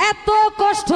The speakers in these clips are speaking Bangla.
এত কষ্ট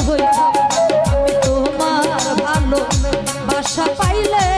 হইতাম আমি তোমার ভালো বাসা পাইলে